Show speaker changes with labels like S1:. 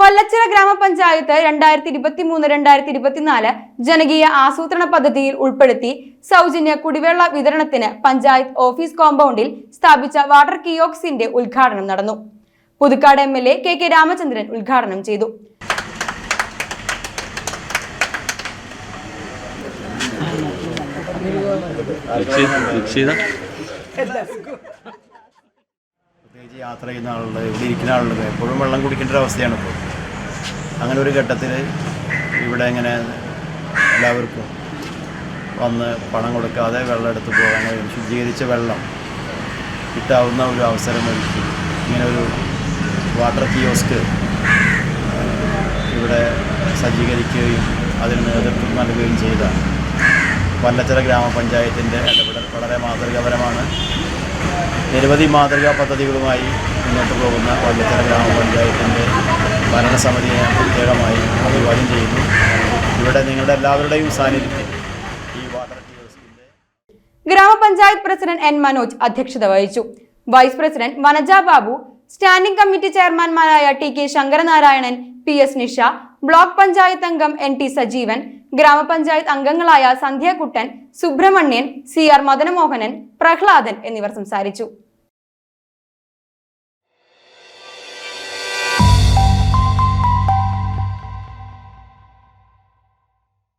S1: വല്ലച്ചിറ ഗ്രാമപഞ്ചായത്ത് രണ്ടായിരത്തി ഇരുപത്തി മൂന്ന് രണ്ടായിരത്തി ഇരുപത്തിനാല് ജനകീയ ആസൂത്രണ പദ്ധതിയിൽ ഉൾപ്പെടുത്തി സൗജന്യ കുടിവെള്ള വിതരണത്തിന് പഞ്ചായത്ത് ഓഫീസ് കോമ്പൗണ്ടിൽ സ്ഥാപിച്ച വാട്ടർ കിയോക്സിന്റെ ഉദ്ഘാടനം നടന്നു. Puthukkad M L A K K Ramachandran ഉദ്ഘാടനം ചെയ്തു.
S2: പ്രത്യേകിച്ച് യാത്ര ചെയ്യുന്ന ആളുള്ളത് ഇവിടെ ഇരിക്കുന്ന ആളുള്ളത് എപ്പോഴും വെള്ളം കുടിക്കേണ്ട ഒരു അവസ്ഥയാണ് ഇപ്പോൾ. അങ്ങനെ ഒരു ഘട്ടത്തിൽ ഇവിടെ ഇങ്ങനെ എല്ലാവർക്കും വന്ന് പണം കൊടുക്കാതെ വെള്ളം എടുത്ത് പോകാൻ കഴിയും. ശുദ്ധീകരിച്ച വെള്ളം കിട്ടാവുന്ന ഒരു അവസരം ഒരുക്കി. ഇങ്ങനെ ഒരു വാട്ടർ കിയോസ്ക് ഇവിടെ സജ്ജീകരിക്കുകയും അതിന് നേതൃത്വം നൽകുകയും ചെയ്ത വല്ലച്ചിറ ഗ്രാമപഞ്ചായത്തിന്റെ ഇടപെടൽ വളരെ മാതൃകാപരമാണ്. നിരവധി മാതൃകാ പദ്ധതികളുമായി മുന്നോട്ട് പോകുന്ന വല്ലത്തര ഗ്രാമപഞ്ചായത്തിന്റെ ഭരണസമിതിയെ ഞാൻ പ്രത്യേകമായി അഭിവാദ്യം ചെയ്യുന്നു. ഇവിടെ നിങ്ങളുടെ എല്ലാവരുടെയും സാന്നിധ്യത്തിൽ ഈ വാട്ടർ കിയോസ്കിന്റെ
S1: ഗ്രാമപഞ്ചായത്ത് പ്രസിഡന്റ് എൻ മനോജ് അധ്യക്ഷത വഹിച്ചു. Vice president Vanaja Babu standing committee ചെയർമാൻമാരായ T K Sankaranarayanan P S Nisha block panchayat അംഗം എൻ ടി സജീവൻ ഗ്രാമപഞ്ചായത്ത് അംഗങ്ങളായ സന്ധ്യാകുട്ടൻ സുബ്രഹ്മണ്യൻ സി ആർ മദനമോഹനൻ പ്രഹ്ലാദൻ എന്നിവർ സംസാരിച്ചു.